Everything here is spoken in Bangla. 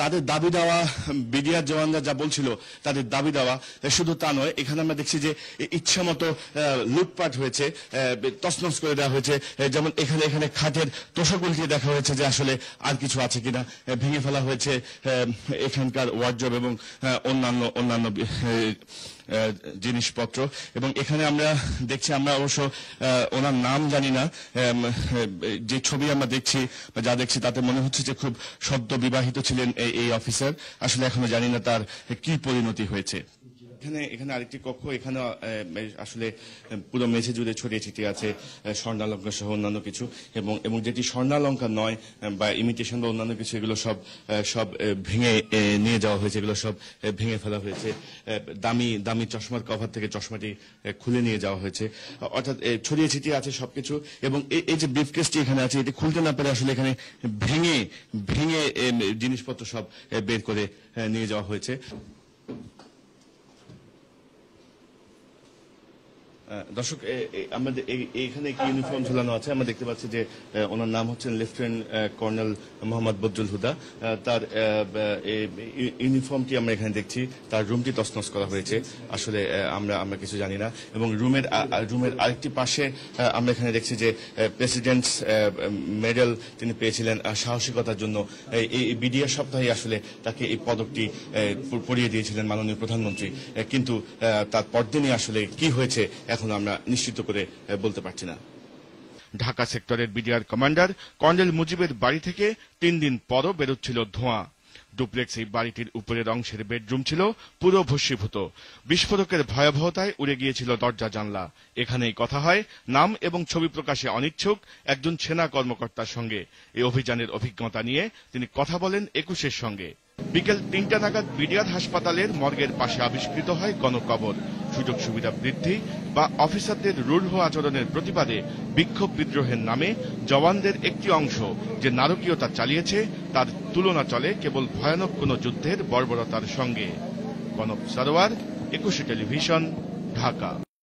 তাদের দাবি দেওয়া, বিডিআর জওয়ানরা যা বলছিল তাদের দাবি দেওয়া শুধু তা নয়, এখানে আমরা দেখছি যে ইচ্ছা মতো লুটপাট হয়েছে তছনছ করে দেওয়া হয়েছে যেমন এখানে এখানে খাটের তোষকগুলিকে দেখা হয়েছে যে আসলে আর কিছু আছে কিনা ভেঙে ফেলা হয়েছে এখানকার ওয়ার্ড্রব এবং অন্যান্য অন্যান্য জিনিসপত্র। এবং এখানে আমরা দেখছি, আমরা অবশ্য ওনার নাম জানি না। যে ছবি আমরা দেখছি যা দেখছি তাতে মনে হচ্ছে যে খুব সদ্য বিবাহিত ছিলেন এই অফিসার। আসলে এখনও জানি না তার কি পরিণতি হয়েছে। এখানে এখানে আরেকটি কক্ষ এখানে আসলে পুরো মেঝে জুড়ে ছড়িয়ে ছিটিয়ে আছে আহ, স্বর্ণালঙ্কার সহ অন্যান্য কিছু এবং এবং যেটি স্বর্ণালঙ্কার নয় বা ইমিটেশন বা অন্যান্য কিছু এগুলো সব সব ভেঙে নিয়ে যাওয়া হয়েছে এগুলো সব ভেঙে ফেলা হয়েছে দামি দামি চশমার কভার থেকে চশমাটি খুলে নিয়ে যাওয়া হয়েছে। অর্থাৎ ছড়িয়ে ছিটিয়ে আছে সবকিছু এবং এই- এই যে ব্রিফকেসটি এখানে আছে এটি খুলতে না পারে আসলে এখানে ভেঙে ভেঙে জিনিসপত্র সব বের করে নিয়ে যাওয়া হয়েছে। দর্শক আমাদের এইখানে একটি ইউনিফর্ম ঝুলানো আছে। আমরা দেখতে পাচ্ছি যে ওনার নাম হচ্ছেন লেফটেন্যান্ট কর্নেল মোহাম্মদ বদরুল হুদা। তার ইউনিফর্মটি আমরা এখানে দেখছি। তার রুমটি তছনছ করা হয়েছে। আসলে আমরা আমরা কিছু জানি না। এবং রুমের রুমের আরেকটি পাশে আমরা এখানে দেখছি যে প্রেসিডেন্ট মেডেল তিনি পেয়েছিলেন সাহসিকতার জন্য। এই- বিডিআর সপ্তাহে আসলে তাকে এই পদকটি পরিয়ে দিয়েছিলেন মাননীয় প্রধানমন্ত্রী। কিন্তু তার পরদিনই আসলে কি হয়েছে, এখন আমরা নিশ্চিত করে বলতে পারছি না। ঢাকা সেক্টরের বিডিআর কমান্ডার কর্নেল মুজিবের বাড়ি থেকে তিন দিন পরও বেরোচ্ছিল ধোঁয়া। ডুপ্লেক্স এই বাড়িটির উপরের অংশের বেডরুম ছিল পুরো ভস্মীভূত। বিস্ফোরকের ভয়াবহতায় উড়ে গিয়েছিল দরজা জানলা। এখানেই কথা হয়, নাম এবং ছবি প্রকাশে অনিচ্ছুক একজন সেনা কর্মকর্তার সঙ্গে। এই অভিযানের অভিজ্ঞতা নিয়ে তিনি কথা বলেন একুশের সঙ্গে। বিকেল তিনটা নাগাদ বিডিআর হাসপাতালের মর্গের পাশে আবিষ্কৃত হয় গণকবর। সুযোগ সুবিধা বৃদ্ধি বা অফিসারদের রূঢ় আচরণের প্রতিবাদে বিক্ষোভ বিদ্রোহের নামে জওয়ানদের একটি অংশ যে নারকীয়তা চালিয়েছে, তার তুলনা চলে কেবল ভয়ানক কোনো যুদ্ধের বর্বরতার সঙ্গে। কনক সারোয়ার, একুশে টেলিভিশন, ঢাকা।